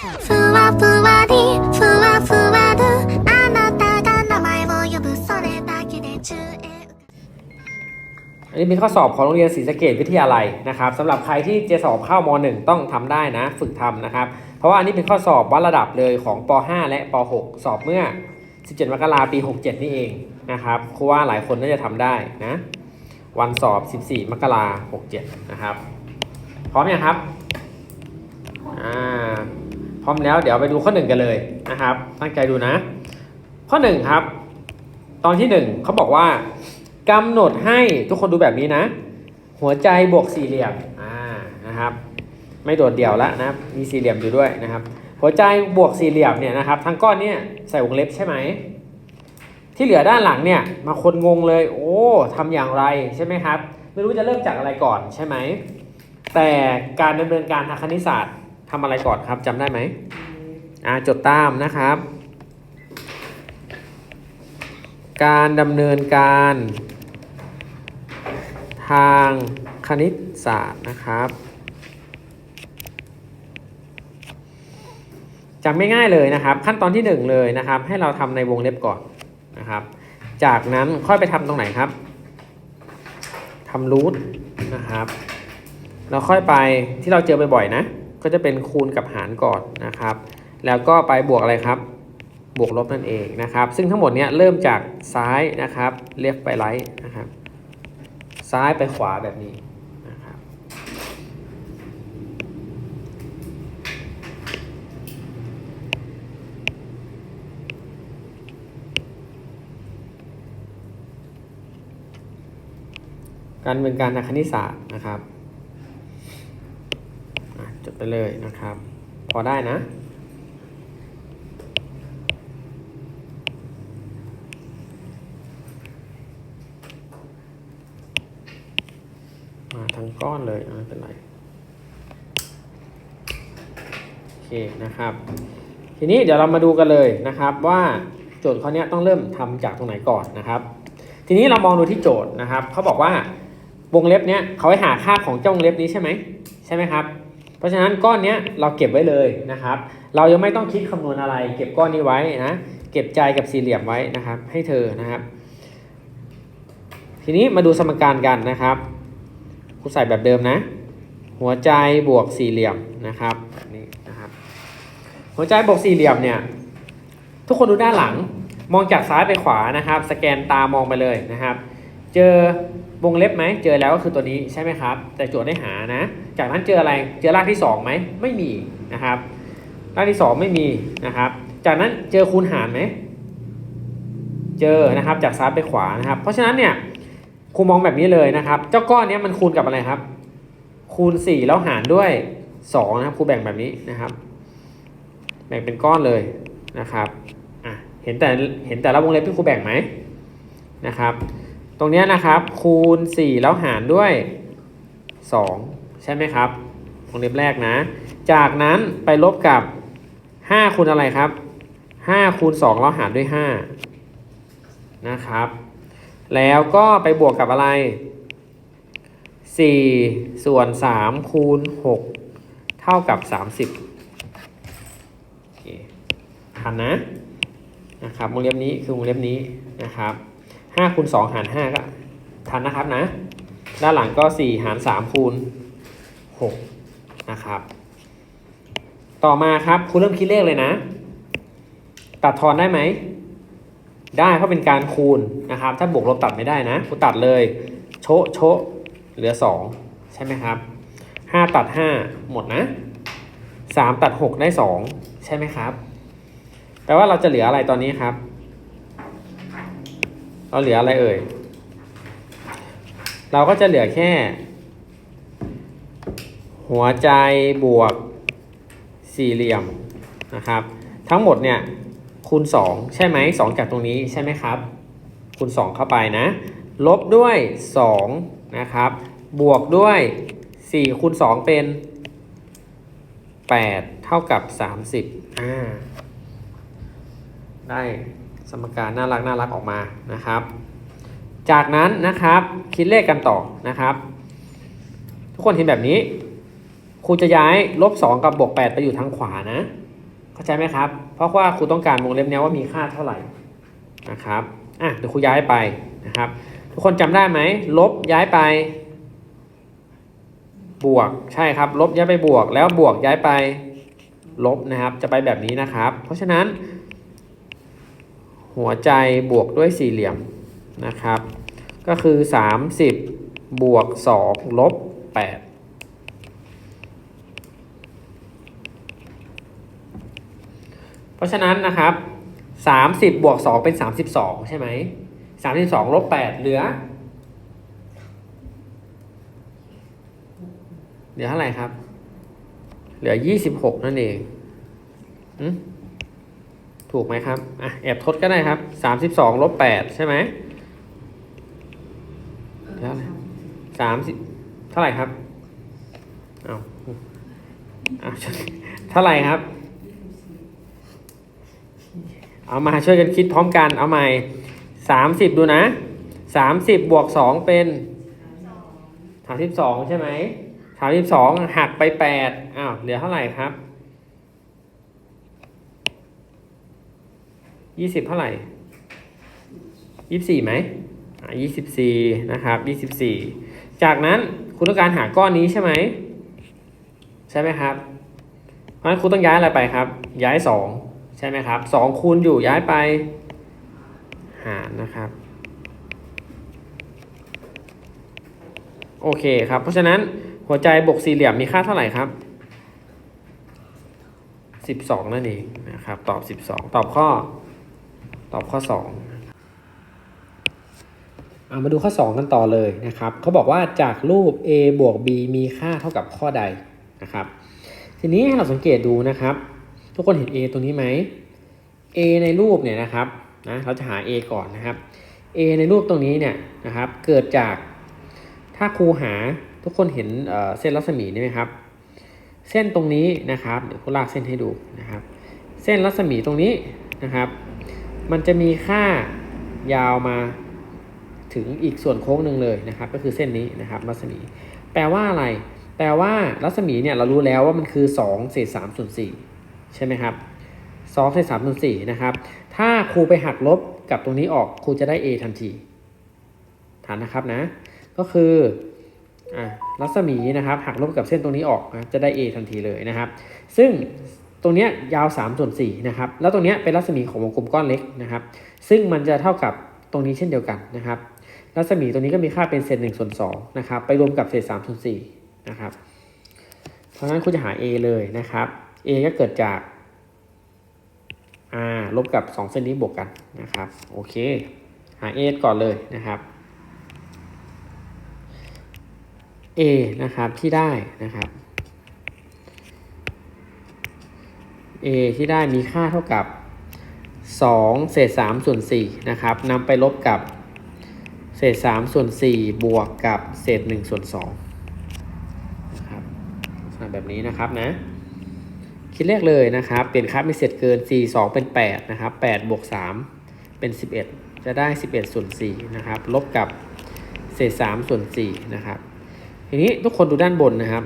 ふわふわりふわふわるあなたが名前を呼ぶそれだけで宙へ浮か อันนี้เป็นข้อสอบของโรงเรียนศรีสะเกดวิทยาลัยนะครับสำหรับใครที่จะสอบเข้าม .1 ต้องทำได้นะ ฝึกทำนะครับ เพราะว่าอันนี้เป็นข้อสอบวัดระดับเลยของป .5 และป .6 สอบเมื่อ 17 มกราปี 67 นี่เองนะครับครูว่าหลายคนน่าจะทำได้นะ วันสอบ 14 มกราคม67 นะครับ พร้อมยังครับอ่า พร้อมแล้วเดี๋ยวไปดูข้อหนึ่งกันเลยนะครับ ตั้งใจดูนะ ข้อหนึ่งครับ ตอนที่หนึ่งเขาบอกว่ากำหนดให้ทุกคนดูแบบนี้นะ หัวใจบวกสี่เหลี่ยมอ่านะครับ ไม่โดดเดี่ยวแล้วนะมีสี่เหลี่ยมอยู่ด้วยนะครับ หัวใจบวกสี่เหลี่ยมเนี่ยนะครับทั้งก้อนเนี่ยใส่วงเล็บใช่ไหมที่เหลือด้านหลังเนี่ยมาคนงงเลย โอ้ทำอย่างไรใช่ไหมครับ ไม่รู้จะเริ่มจากอะไรก่อนใช่ไหมแต่การดำเนินการทางคณิตศาสตร์ ทำอะไรก่อนครับจำได้ไหมอ่าจดตามนะครับ การดำเนินการ ทางคณิตศาสตร์นะครับจำไม่ง่ายเลยนะครับ ขั้นตอนที่หนึ่งเลยนะครับ ให้เราทำในวงเล็บก่อนนะครับ จากนั้นค่อยไปทำตรงไหนครับทำรูทนะครับ เราค่อยไปที่เราเจอบ่อยๆนะ ก็จะเป็นคูณกับหารก่อนนะครับ แล้วก็ไปบวกอะไรครับ บวกลบนั่นเองนะครับ ซึ่งทั้งหมดเนี้ยเริ่มจากซ้ายนะครับเรียกไปไลท์นะครับ ซ้ายไปขวาแบบนี้นะครับ การเป็นการทางคณิตศาสตร์นะครับ จดไปเลยนะครับ พอได้นะ มาทั้งก้อนเลยอะไม่เป็นไร โอเคนะครับ ทีนี้เดี๋ยวเรามาดูกันเลยนะครับว่าโจทย์ข้อนี้ต้องเริ่มทำจากตรงไหนก่อนนะครับ ทีนี้เรามองดูที่โจทย์นะครับเขาบอกว่าวงเล็บเนี้ยเขาให้หาค่าของเจ้าวงเล็บนี้ใช่ไหมใช่ไหมครับ เพราะฉะนั้นก้อนนี้เราเก็บไว้เลยนะครับ เรายังไม่ต้องคิดคำนวณอะไร เก็บก้อนนี้ไว้นะเก็บใจกับสี่เหลี่ยมไว้นะครับ ให้เธอนะครับ ทีนี้มาดูสมการกันนะครับครูใส่แบบเดิมนะ หัวใจบวกสี่เหลี่ยมนะครับนี่นะครับ หัวใจบวกสี่เหลี่ยมเนี่ยทุกคนดูด้านหลังมองจากซ้ายไปขวานะครับ สแกนตามองไปเลยนะครับ เจอวงเล็บไหม เจอแล้วก็คือตัวนี้ใช่ไหมครับ แต่โจทย์ได้หานะ จากนั้นเจออะไร เจอรากที่สองไหมไม่มีนะครับ รากที่สองไม่มีนะครับ จากนั้นเจอคูณหารไหม เจอนะครับ จากซ้ายไปขวานะครับ เพราะฉะนั้นเนี่ยครูมองแบบนี้เลยนะครับ เจ้าก้อนนี้มันคูณกับอะไรครับ คูณ 4 แล้วหารด้วย 2 นะครับครูแบ่งแบบนี้นะครับ แบ่งเป็นก้อนเลยนะครับ อะ เห็นแต่เห็นแต่ละวงเล็บที่ครูแบ่งไหมนะครับ ตรงนี้นะครับ คูณ 4 แล้วหารด้วย 2 ใช่ไหมครับวงเล็บแรกนะ จากนั้นไปลบกับ 5 คูณอะไรครับ 5 คูณ 2 แล้วหารด้วย 5 นะครับ แล้วก็ไปบวกกับอะไร 4 ส่วน 3 คูณ 6 เท่ากับ 30ทันนะนะครับวงเล็บนี้คือวงเล็บนี้นะครับ 5คูณ2หาร5ก็ทันนะครับนะ ด้านหลังก็4หาร3คูณ6นะครับ ต่อมาครับครูเริ่มคิดเลขเลยนะ ตัดทอนได้ไหม ได้เพราะเป็นการคูณนะครับ ถ้าบวกลบตัดไม่ได้นะกูตัดเลย โชะโชะเหลือ2ใช่ไหมครับ5ตัด5หมดนะ3ตัด6ได้2ใช่ไหมครับแปลว่าเราจะเหลืออะไรตอนนี้ครับ เราเหลืออะไรเอ่ย เราก็จะเหลือแค่ หัวใจบวกสี่เหลี่ยมนะครับ ทั้งหมดเนี่ยคูณ 2 ใช่ไหม2จากตรงนี้ใช่ไหมครับ คูณ 2 เข้าไปนะ ลบด้วย2นะครับ บวกด้วย4คูณ 2 เป็น 8 เท่ากับ 30อ่าได้ สมการน่ารักน่ารักออกมานะครับ จากนั้นนะครับคิดเลขกันต่อนะครับ ทุกคนเห็นแบบนี้ครูจะย้ายลบสองกับบวกแปดไปอยู่ทางขวานะ เข้าใจไหมครับ เพราะว่าครูต้องการวงเล็บเนี้ยว่ามีค่าเท่าไหร่นะครับอะเดี๋ยวครูย้ายไปนะครับ ทุกคนจำได้ไหมลบย้ายไป บวกใช่ครับ ลบย้ายไปบวก แล้วบวกย้ายไปลบนะครับ จะไปแบบนี้นะครับ เพราะฉะนั้น หัวใจบวกด้วยสี่เหลี่ยมนะครับ ก็คือ 30 บวก 2 ลบ8เพราะฉะนั้นนะครับ30บวก2เป็น32ใช่ไหม32ลบ8เหลือ เหลือเท่าไหร่ครับ เหลือ26นั่นเองอืม ถูกไหมครับอะแอบทดก็ได้ครับ32ลบ8ใช่ไหมเท่าไหร่สามสิบเท่าไหร่ครับเอาเอาเท่าไหร่ครับ เอามาช่วยกันคิดพร้อมกันเอาใหม่สามสิบดูนะสามสิบบวกสองเป็นสามสิบสองใช่ไหมสามสิบสองหักไปแปดอ้าวเหลือเท่าไหร่ครับ ยี่สิบเท่าไหร่ยี่สิบสี่ไหมอ่า24นะครับ24จากนั้นคุณต้องการหาก้อนนี้ใช่ไหมใช่ไหมครับ เพราะฉะนั้นคุณต้องย้ายอะไรไปครับ ย้าย2ใช่ไหมครับ2คูณอยู่ย้ายไปหารนะครับ โอเคครับ เพราะฉะนั้นหัวใจบวกสี่เหลี่ยมมีค่าเท่าไหร่ครับ12นั่นเองนะครับ ตอบ12ตอบข้อ ตอบข้อ 2 เอามาดูข้อ 2 กันต่อเลยนะครับเขาบอกว่าจากรูป a บวก b มีค่าเท่ากับข้อใดนะครับ ทีนี้ให้เราสังเกตดูนะครับ ทุกคนเห็น a ตรงนี้ไหม a ในรูปเนี่ยนะครับนะเราจะหา a ก่อนนะครับ a ในรูปตรงนี้เนี่ยนะครับ เกิดจากถ้าครูหาทุกคนเห็นเเส้นรัศมีนี่ไหมครับ เส้นตรงนี้นะครับเดี๋ยวครูลากเส้นให้ดูนะครับ เส้นรัศมีตรงนี้นะครับ มันจะมีค่ายาวมาถึงอีกส่วนโค้งหนึ่งเลยนะครับ ก็คือเส้นนี้นะครับรัศมี แปลว่าอะไร แปลว่ารัศมีเนี่ยเรารู้แล้วว่ามันคือ2เศษ3ส่วน4ใช่ไหมครับ2เศษ3ส่วน4นะครับ ถ้าครูไปหักลบกับตรงนี้ออกครูจะได้ a ทันทีฐานนะครับนะ ก็คืออะรัศมีนะครับหักลบกับเส้นตรงนี้ออกนะจะได้ a ทันทีเลยนะครับ ซึ่ง ตรงนี้ยาว3ส่วน4นะครับ แล้วตรงนี้เป็นรัศมีของวงกลมก้อนเล็กนะครับ ซึ่งมันจะเท่ากับตรงนี้เช่นเดียวกันนะครับ รัศมีตัวนี้ก็มีค่าเป็นเศษหนึ่งส่วนสองนะครับ ไปรวมกับเศษสามส่วนสี่นะครับ เพราะฉะนั้นคุณจะหา a เลยนะครับ a ก็เกิดจาก r ลบกับ 2 เส้นนี้บวกกันนะครับ โอเค หา a ก่อนเลยนะครับ a นะครับที่ได้นะครับ a ที่ได้มีค่าเท่ากับ 2 เศษ 3 ส่วน 4 นะครับนำไปลบกับ เศษ 3 ส่วน 4 บวกกับเศษ 1 ส่วน2นะครับแบบนี้นะครับนะ คิดเลขเลยนะครับ เปลี่ยนค่าไม่เสร็จเกิน 4 2 เป็น 8 นะครับ 8 บวก 3 เป็น 11 จะได้ 11 ส่วน 4 นะครับ ลบกับเศษ 3 ส่วน 4 นะครับ ทีนี้ทุกคนดูด้านบนนะครับ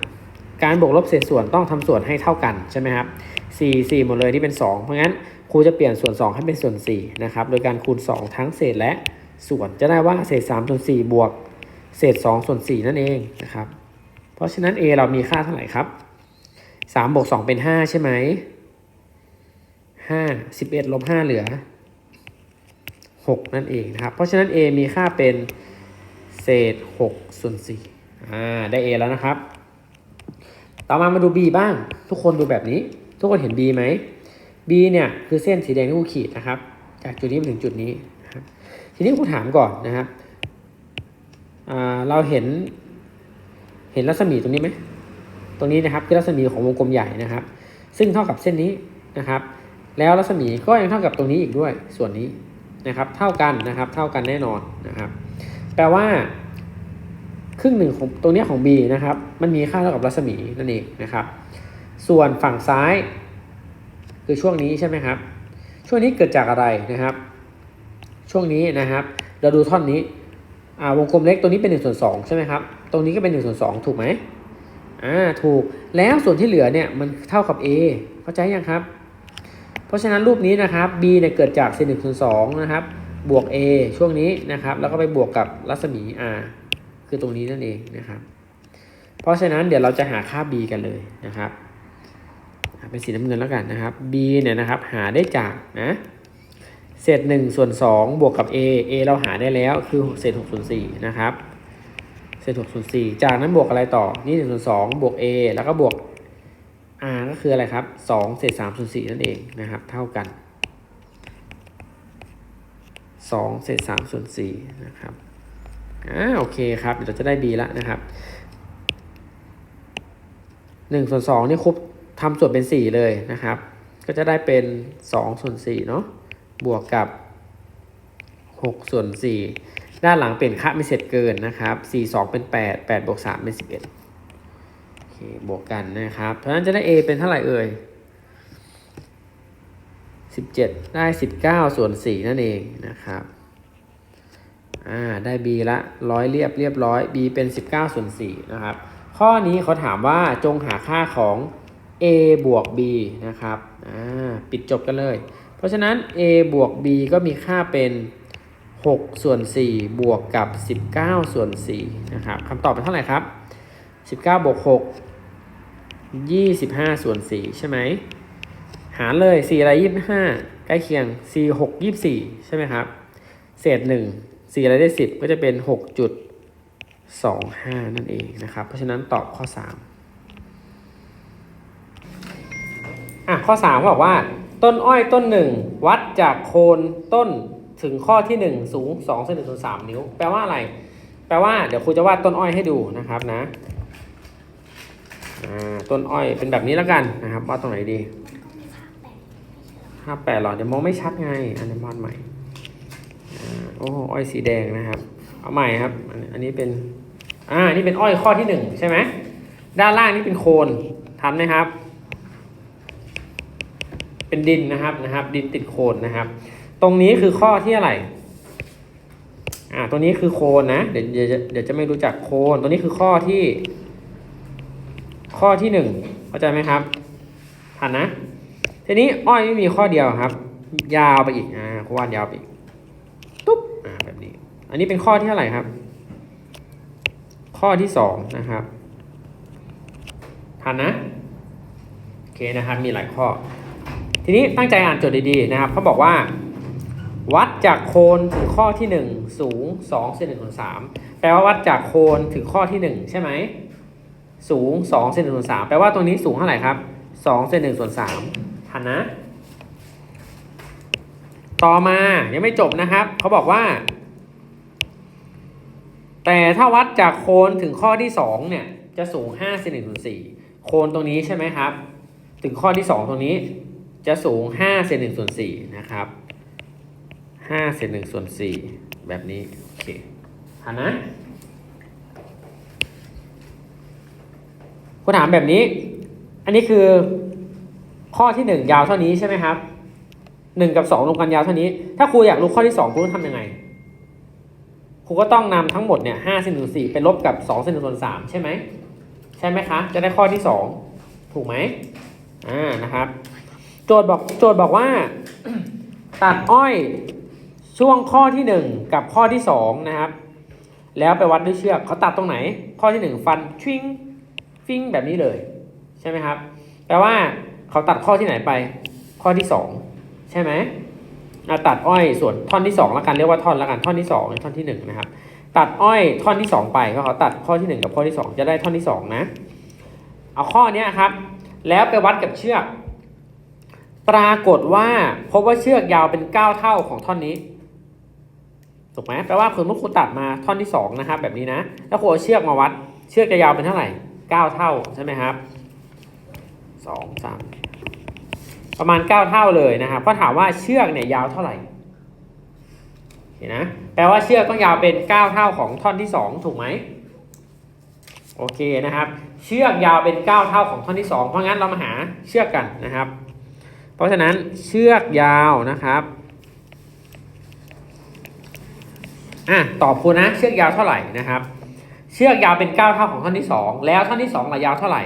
การบวกลบเศษส่วนต้องทำส่วนให้เท่ากันใช่ไหมครับ 4 4 หมดเลยที่เป็น 2 เพราะงั้นครูจะเปลี่ยนส่วน 2 ให้เป็นส่วน4นะครับโดยการคูณ 2 ทั้งเศษและส่วนจะได้ว่าเศษ3ส่วน4บวกเศษ2ส่วน4นั่นเองนะครับเพราะฉะนั้น a เรามีค่าเท่าไหร่ครับ3บวก2เป็น 5 ใช่ไหม5 11ลบ5เหลือ 6 นั่นเองนะครับ เพราะฉะนั้น a มีค่าเป็นเศษ6ส่วน4อ่าได้ a แล้วนะครับ ต่อมามาดู b บ้าง ทุกคนดูแบบนี้ ทุกคนเห็น b ไหม b เนี่ยคือเส้นสีแดงที่ครูขีดนะครับ จากจุดนี้มาถึงจุดนี้นะครับทีนี้ครูถามก่อนนะครับเราเห็นเห็นรัศมีตรงนี้ไหมตรงนี้นะครับคือรัศมีของวงกลมใหญ่นะครับ ซึ่งเท่ากับเส้นนี้นะครับ แล้วรัศมีก็ยังเท่ากับตรงนี้อีกด้วยส่วนนี้นะครับ เท่ากันนะครับ เท่ากันแน่นอนนะครับ แปลว่าครึ่งหนึ่งของตรงนี้ของ b นะครับ มันมีค่าเท่ากับรัศมีนั่นเองนะครับ ส่วนฝั่งซ้าย คือช่วงนี้ใช่ไหมครับ ช่วงนี้เกิดจากอะไรนะครับ ช่วงนี้นะครับ เราดูท่อนนี้วงกลมเล็กตัวนี้เป็น1ส่วน2ใช่ไหมครับ ตรงนี้ก็เป็น1ส่วน2ถูกไหมอ่าถูกแล้วส่วนที่เหลือเนี่ยมันเท่ากับ a เข้าใจยังครับ เพราะฉะนั้นรูปนี้นะครับ b เนี่ยเกิดจากเศษหนึ่งส่วนสองนะครับ บวก a ช่วงนี้นะครับ แล้วก็ไปบวกกับรัศมี r คือตรงนี้นั่นเองนะครับ เพราะฉะนั้นเดี๋ยวเราจะหาค่า b กันเลยนะครับ เป็นสีน้ำเงินแล้วกันนะครับ b เนี่ยนะครับหาได้จากนะเศษ1ส่วน2บวกกับ a a เราหาได้แล้วคือเศษ6ส่วน4นะครับเศษ6ส่วน4จากนั้นบวกอะไรต่อนี่1ส่วน2บวก a แล้วก็บวก r ก็คืออะไรครับ2เศษ3ส่วน4นั่นเองนะครับ เท่ากัน2เศษ3ส่วน4นะครับอ่าโอเคครับเดี๋ยวเราจะได้ b แล้วนะครับ1ส่วน2นี่ครบ ทำส่วนเป็น 4 เลยนะครับ ก็จะได้เป็น 2 ส่วน4เนาะบวกกับ 6 ส่วน 4 ด้านหลังเป็นค่าไม่เสร็จเกินนะครับ4 2 เป็น 8 8บวก3เป็น 11โอเคบวกกันนะครับ เพราะฉะนั้นจะได้ a เป็นเท่าไหร่เอ่ย17 ได้ 19 ส่วน 4 นั่นเองนะครับอ่าได้ b ละร้อยเรียบเรียบร้อย b เป็น 19 ส่วน4นะครับ ข้อนี้เขาถามว่าจงหาค่าของ a บวก b นะครับอ่าปิดจบกันเลย เพราะฉะนั้น a บวก b ก็มีค่าเป็น 6 ส่วน 4 บวกกับ 19 ส่วน4นะครับคำตอบเป็นเท่าไหร่ครับ 19 บวก 6 25 ส่วน 4 ใช่ไหม หารเลย 4 อะไร 25 ใกล้เคียง 4 6 24 ใช่ไหมครับ เศษ 1 4อะไรได้ 10 ก็จะเป็น 6.25 นั่นเองนะครับ เพราะฉะนั้นตอบข้อ 3 อะข้อ3บอกว่า ต้นอ้อยต้นหนึ่งวัดจากโคนต้นถึงข้อที่ 1 สูง2เซนถึง3นิ้ว แปลว่าอะไร แปลว่าเดี๋ยวครูจะวาดต้นอ้อยให้ดูนะครับนะอ่าต้นอ้อยเป็นแบบนี้แล้วกันนะครับวาดตรงไหนดีห้าแปดหรอเดี๋ยวมองไม่ชัดไงอันนี้วาดใหม่อ่าโอ้อ้อยสีแดงนะครับ เอาใหม่ครับอันอันนี้เป็นอ่านี่เป็นอ้อยข้อที่หนึ่งใช่ไหมด้านล่างนี่เป็นโคนทันไหมครับ เป็นดินนะครับนะครับ ดินติดโคนนะครับ ตรงนี้คือข้อที่อะไรอ่าตัวนี้คือโคนนะเดี๋ยวเดี๋ยวจะเดี๋ยวจะไม่รู้จักโคนตัวนี้คือข้อที่ ข้อที่หนึ่งเข้าใจไหมครับทันนะ ทีนี้อ้อยไม่มีข้อเดียวครับ ยาวไปอีกอ่าขวาดยาวไปอีกตุ๊บอ่าแบบนี้ อันนี้เป็นข้อที่เท่าไหร่ครับ ข้อที่สองนะครับทันนะโอเคนะครับมีหลายข้อ ทีนี้ตั้งใจอ่านโจทย์ดีๆนะครับเขาบอกว่า วัดจากโคนถึงข้อที่ 1 สูง2เซนหนึ่งส่วนสามแปลว่าวัดจากโคนถึงข้อที่ 1 ใช่ไหมสูง2เซนหนึ่งส่วนสามแปลว่าตรงนี้สูงเท่าไหร่ครับ2เซนหนึ่งส่วนสามทันนะ ต่อมายังไม่จบนะครับเขาบอกว่า แต่ถ้าวัดจากโคนถึงข้อที่2เนี่ยจะสูง5เซนหนึ่งส่วนสี่โคนตรงนี้ใช่ไหมครับ ถึงข้อที่ 2 ตรงนี้ จะสูง5เซนหนึ่งส่วนสี่นะครับ5เซนหนึ่งส่วนสี่แบบนี้ โอเคทันนะคุณถามแบบนี้ อันนี้คือข้อที่ 1 ยาวเท่านี้ใช่ไหมครับ 1 กับ 2รวมกันยาวเท่านี้ ถ้าครูอยากรู้ข้อที่2ครูต้องทำยังไงครูก็ต้องนำทั้งหมดเนี่ย5เซนหนึ่งส่วนสี่ไปลบกับ2เซนหนึ่งส่วนสามใช่ไหมใช่ไหมคะ จะได้ข้อที่2ถูกไหมอ่านะครับ โจทย์บอกโจทย์บอกว่า ตัดอ้อยช่วงข้อที่ 1 กับข้อที่ 2 นะครับ แล้วไปวัดด้วยเชือกเขาตัดตรงไหน ข้อที่ 1 ฟันชิงฟิงแบบนี้เลย ใช่ไหมครับแปลว่าเขาตัดข้อที่ไหนไป ข้อที่ 2 ใช่ไหมอะตัดอ้อยส่วนท่อนที่2แล้วกันเรียกว่าท่อนแล้วกันท่อนที่2ท่อนที่ 1 นะครับ ตัดอ้อยท่อนที่ 2 ไปเพราะเขาตัดข้อที่ 1 กับข้อที่ 2 จะได้ท่อนที่ 2 นะ เอาข้อนี้ครับ แล้วไปวัดกับเชือก ปรากฏว่าพบว่าเชือกยาวเป็น 9 เท่าของท่อนนี้ถูกไหมแปลว่าคุณเมื่อครูตัดมาท่อนที่2นะครับแบบนี้นะแล้วครูเอาเชือกมาวัด เชือกจะยาวเป็นเท่าไหร่ 9 เท่าใช่ไหมครับ2 3ประมาณ 9 เท่าเลยนะครับเพราถามว่าเชือกเนี่ยยาวเท่าไหร่เห็นนะแปลว่าเชือกต้องยาวเป็น 9 เท่าของท่อนที่ 2 ถูกไหมโอเคนะครับ เชือกยาวเป็น 9 เท่าของท่อนที่ 2 เพราะงั้นเรามาหาเชือกกันนะครับ เพราะฉะนั้นเชือกยาวนะครับอะตอบครูนะเชือกยาวเท่าไหร่นะครับ เชือกยาวเป็น 9 เท่าของท่อนที่ 2 แล้วท่อนที่2ระยาวเท่าไหร่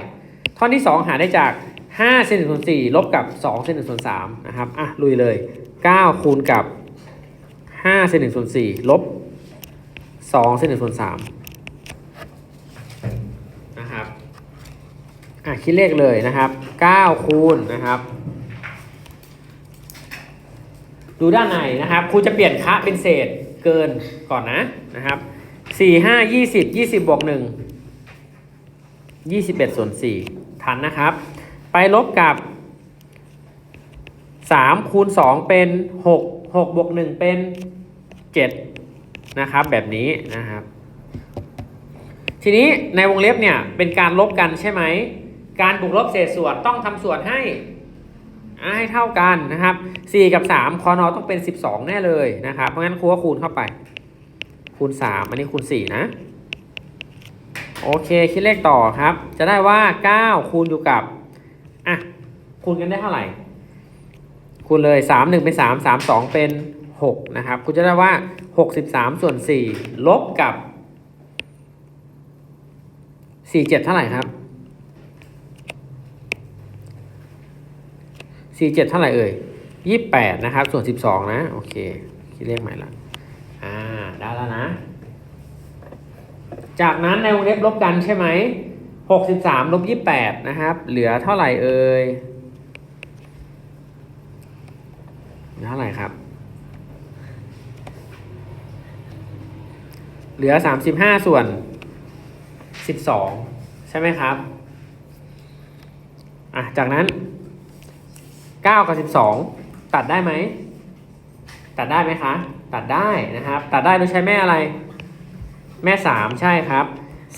ท่อนที่ 2 หาได้จาก5เซน1ส่วน4ลบกับ2เซน1ส่วน3นะครับอะลุยเลย 9 คูณกับ5เซน1ส่วน4ลบ2เซน1ส่วน3นะครับอะคิดเลขเลยนะครับ 9 คูณนะครับ ดูด้านในนะครับครูจะเปลี่ยนคะเป็นเศษเกินก่อนนะนะครับสี่ห้ายี่สิบยี่สิบบวกหนึ่งยี่สิบเอ็ดส่วนสี่ทันนะครับ ไปลบกับสามคูณสองเป็นหกหกบวกหนึ่งเป็นเจ็ดนะครับ แบบนี้นะครับ ทีนี้ในวงเล็บเนี่ยเป็นการลบกันใช่ไหม การบวกลบเศษส่วนต้องทำส่วนให้ ให้เท่ากันนะครับ 4 กับ 3 คอนอต้องเป็น 12 แน่เลยนะครับ เพราะงั้นครูก็คูณเข้าไป คูณ 3 อันนี้คูณ 4 นะ โอเค คิดเลขต่อครับ จะได้ว่า 9 คูณอยู่กับ อะ คูณกันได้เท่าไหร่ คูณเลย 3 1 เป็น 3 3 2 เป็น 6 นะครับ คุณจะได้ว่า 63 ส่วน 4 ลบกับ 4 7 เท่าไหร่ครับ สี่เจ็ดเท่าไหร่เอ่ยยี่แปดนะครับ ส่วนสิบสองนะ โอเค คิดเลขใหม่ละ อ่า ได้แล้วนะ จากนั้นในวงเล็บลบกันใช่ไหมหกสิบสามลบยี่แปดนะครับ เหลือเท่าไหร่เอ่ยเหลือเท่าไหร่ครับ เหลือสามสิบห้าส่วนสิบสองใช่ไหมครับ อะ จากนั้น 9 กับ 12 ตัดได้ไหม ตัดได้ไหมคะ ตัดได้นะครับ ตัดได้โดยใช้แม่อะไร แม่ 3 ใช่ครับ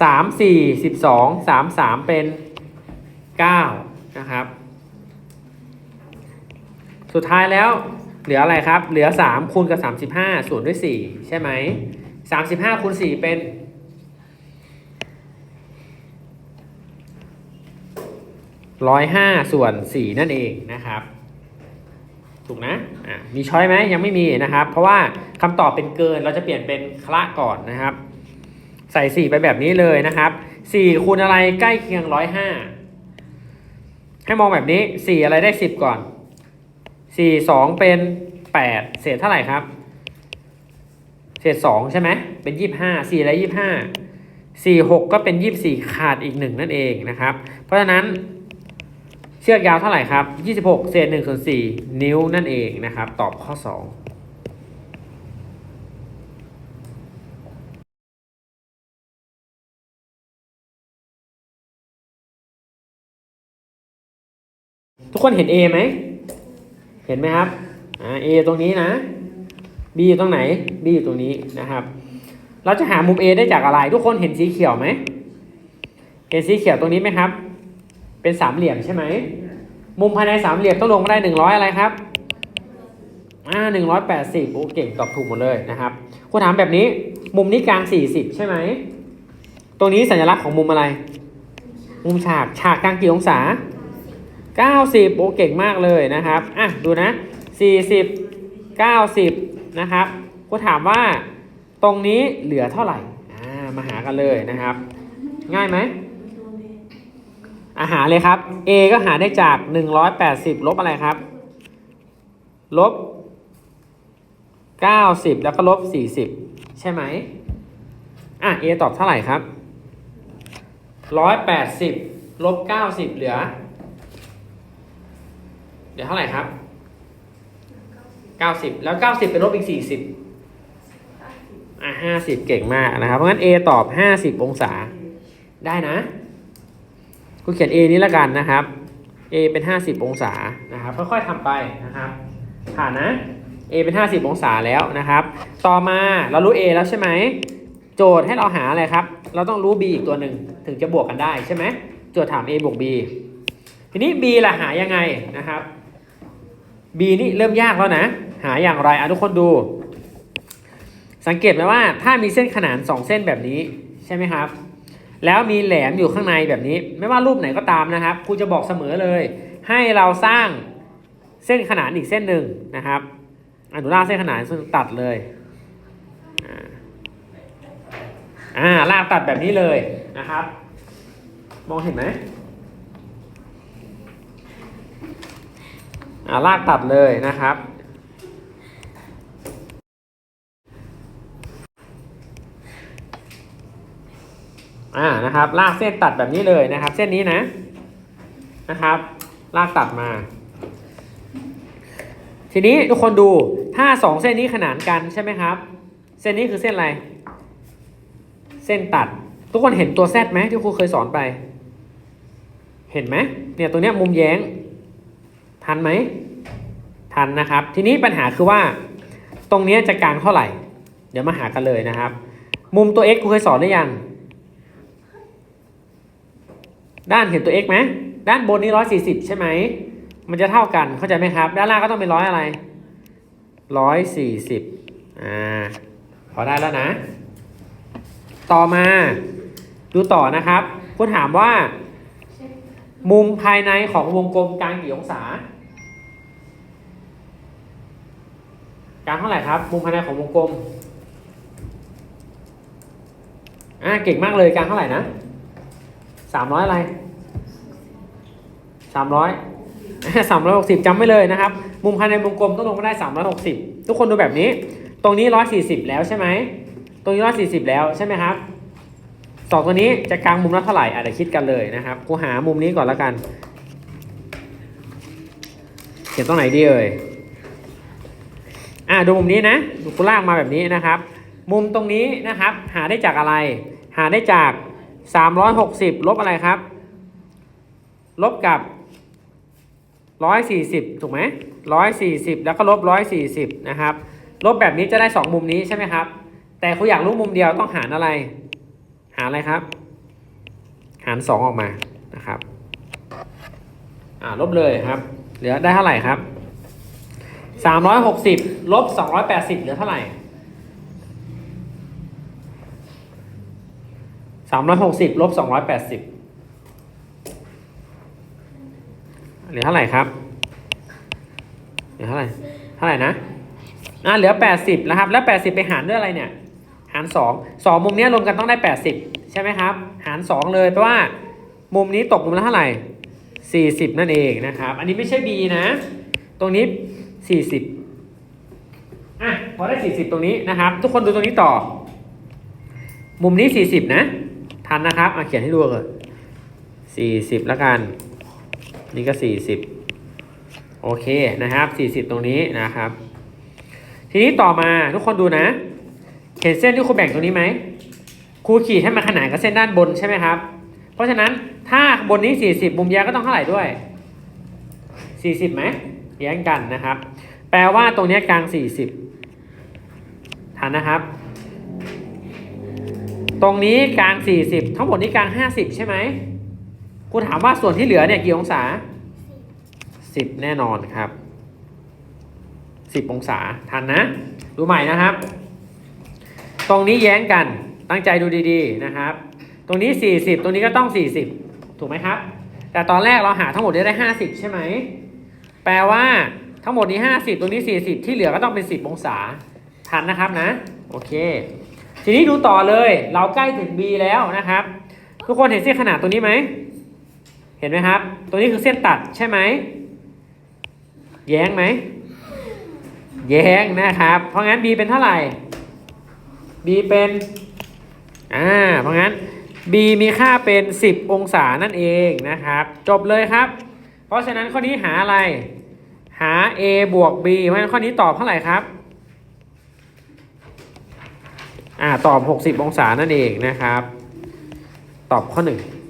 3 4 12 3 3 เป็น 9 นะครับ สุดท้ายแล้วเหลืออะไรครับ เหลือ 3 คูณกับ 35 ส่วนด้วย 4 ใช่ไหม 35คูณ4เป็น ร้อยห้าส่วนสี่นั่นเองนะครับ ถูกนะอะมีช้อยไหมยังไม่มีนะครับ เพราะว่าคำตอบเป็นเกินเราจะเปลี่ยนเป็นคละก่อนนะครับ ใส่สี่ไปแบบนี้เลยนะครับสี่คูณอะไรใกล้เคียงร้อยห้าให้มองแบบนี้สี่อะไรได้สิบก่อนสี่สองเป็นแปดเศษเท่าไหร่ครับ เศษสองใช่ไหมเป็นยี่บห้าสี่อะไรยี่บห้าสี่หกก็เป็นยี่บสี่ขาดอีกหนึ่งนั่นเองนะครับ เพราะฉะนั้น เชือกยาวเท่าไหร่ครับ 26 เศษ1ส่วน4นิ้วนั่นเองนะครับ ตอบข้อ 2ทุกคนเห็น A ไหม เห็นไหมครับ อ่า A ตรงนี้นะ B อยู่ตรงไหน B อยู่ตรงนี้นะครับ เราจะหามุม A ได้จากอะไร ทุกคนเห็นสีเขียวไหม เห็นสีเขียวตรงนี้ไหมครับ เป็นสามเหลี่ยมใช่ไหม มุมภายในสามเหลี่ยมต้องลงมาได้หนึ่งร้อยอะไรครับอ่าหนึ่งร้อยแปดสิบโอเก่งตอบถูกหมดเลยนะครับคุณถามแบบนี้ มุมนี้กลางสี่สิบใช่ไหม ตรงนี้สัญลักษณ์ของมุมอะไร มุมฉาก ฉากกลางกี่องศาเก้าสิบโอเก่งมากเลยนะครับ อะดูนะสี่สิบเก้าสิบนะครับคุณถามว่าตรงนี้เหลือเท่าไหร่ อ่า มาหากันเลยนะครับ ง่ายไหม อาหารเลยครับ A ก็หาได้จาก 180 ลบอะไรครับ ลบ 90 แล้วก็ลบ 40 ใช่ไหมอะ A ตอบเท่าไหร่ครับ 180 ลบ 90 เหลือเดี๋ยวเท่าไหร่ครับ 90 แล้ว 90ไปลบอีก 40 อะ 50 เก่งมากนะครับ เพราะงั้น A ตอบ 50 องศาได้นะ กูเขียน A นี้ละกันนะครับ A เป็น 50 องศานะครับค่อยๆทำไปนะครับผ่านนะ A เป็น 50 องศาแล้วนะครับ ต่อมาเรารู้ A แล้วใช่ไหมโจทย์ให้เราหาอะไรครับ เราต้องรู้ B อีกตัวหนึ่งถึงจะบวกกันได้ใช่ไหมโจทย์ถาม A บวก B ทีนี้ B ล่ะหายังไงนะครับ B นี่เริ่มยากแล้วนะ หาอย่างไรอะทุกคนดู สังเกตไหมว่าถ้ามีเส้นขนาน 2 เส้นแบบนี้ใช่ไหมครับ แล้วมีแหลมอยู่ข้างในแบบนี้ ไม่ว่ารูปไหนก็ตามนะครับครูจะบอกเสมอเลย ให้เราสร้างเส้นขนานอีกเส้นหนึ่งนะครับอนุราเส้นขนานซึ่งตัดเลยอ่าอ่ากตัดแบบนี้เลยนะครับ มองเห็นไหมอ่ารากตัดเลยนะครับ อ่านะครับ ลากเส้นตัดแบบนี้เลยนะครับ เส้นนี้นะนะครับ ลากตัดมา ทีนี้ทุกคนดูถ้าสองเส้นนี้ขนานกันใช่ไหมครับ เส้นนี้คือเส้นอะไร เส้นตัด ทุกคนเห็นตัวแซดไหมที่ครูเคยสอนไป เห็นไหมเนี่ยตัวเนี้ยมุมแย้ง ทันไหมทันนะครับ ทีนี้ปัญหาคือว่า ตรงเนี้ยจะกลางเท่าไหร่ เดี๋ยวมาหากันเลยนะครับ มุมตัว x ครูเคยสอนหรือยัง ด้านเห็นตัว x ไหมด้านบนนี้ร้อยสี่สิบใช่ไหม มันจะเท่ากันเข้าใจไหมครับ ด้านล่างก็ต้องเป็นร้อยอะไรร้อยสี่สิบอ่าพอได้แล้วนะ ต่อมาดูต่อนะครับคุณถามว่า มุมภายในของวงกลมกลางกี่องศากลางเท่าไหร่ครับ มุมภายในของวงกลมอ่าเก่งมากเลยกลางเท่าไหร่นะ สามร้อยอะไรสามร้อยสามร้อยหกสิบจำไว้เลยนะครับ มุมภายในวงกลมต้องลงมาได้สามร้อยหกสิบทุกคนดูแบบนี้ ตรงนี้ร้อยสี่สิบแล้วใช่ไหม ตรงนี้ร้อยสี่สิบแล้วใช่ไหมครับสองตัวนี้จะกลางมุมละเท่าไหร่อาจจะคิดกันเลยนะครับกูหามุมนี้ก่อนแล้วกัน เขียนตรงไหนดีเอ่ยอ่าดูมุมนี้นะดูกูลากมาแบบนี้นะครับ มุมตรงนี้นะครับ หาได้จากอะไร หาได้จาก 360ลบอะไรครับ ลบกับ140ถูกไหม140แล้วก็ลบ140นะครับ ลบแบบนี้จะได้2มุมนี้ใช่ไหมครับ แต่คุณอยากรู้มุมเดียวต้องหารอะไร หารอะไรครับ หาร2ออกมานะครับอ่าลบเลยครับ เหลือได้เท่าไหร่ครับ360ลบ280เหลือเท่าไหร่ 360ลบ280เหลือเท่าไหร่ครับ เหลือเท่าไหร่ เท่าไหร่นะอ่าเหลือ80นะครับ แล้ว80ไปหารด้วยอะไรเนี่ย หาร2 2มุมนี้รวมกันต้องได้80ใช่ไหมครับ หาร2เลยแปลว่า มุมนี้ตกมุมละเท่าไหร่40นั่นเองนะครับ อันนี้ไม่ใช่ b นะ ตรงนี้40อะพอได้40ตรงนี้นะครับ ทุกคนดูตรงนี้ต่อ มุมนี้40นะ ทันนะครับอะเขียนให้ดูเลย40แล้วกัน นี่ก็40โอเคนะครับ40ตรงนี้นะครับ ทีนี้ต่อมาทุกคนดูนะเห็นเส้นที่ครูแบ่งตรงนี้ไหมครูขีดให้มันขนานกับเส้นด้านบนใช่ไหมครับ เพราะฉะนั้นถ้าบนนี้ 40มุมแย้งก็ต้องเท่าไหร่ด้วย 40ไหมแย้งกันนะครับ แปลว่าตรงนี้กลาง 40ทันนะครับ ตรงนี้กลาง 40 ทั้งหมดนี้กลาง 50 ใช่ไหมครูถามว่าส่วนที่เหลือเนี่ยกี่องศา 10 แน่นอนครับ 10 องศาทันนะ ดูใหม่นะครับ ตรงนี้แย้งกันตั้งใจดูดีๆนะครับ ตรงนี้ 40 ตรงนี้ก็ต้อง 40 ถูกไหมครับ แต่ตอนแรกเราหาทั้งหมดได้50 ใช่ไหม แปลว่าทั้งหมดนี้ 50 ตรงนี้ 40 ที่เหลือก็ต้องเป็น 10 องศาทันนะครับนะ โอเค ทีนี้ดูต่อเลย เราใกล้ถึง B แล้วนะครับ ทุกคนเห็นเส้นขนาดตัวนี้ไหม เห็นไหมครับ ตัวนี้คือเส้นตัดใช่ไหม แย้งไหม แย้งนะครับ เพราะงั้น B เป็นเท่าไหร่ B เป็น อ่า เพราะงั้น B มีค่าเป็น 10 องศานั่นเองนะครับ จบเลยครับ เพราะฉะนั้นข้อนี้หาอะไร หา A บวก B เพราะฉะนั้นข้อนี้ตอบเท่าไหร่ครับ อ่าตอบ 60 องศานั่นเองนะครับ ตอบข้อ 1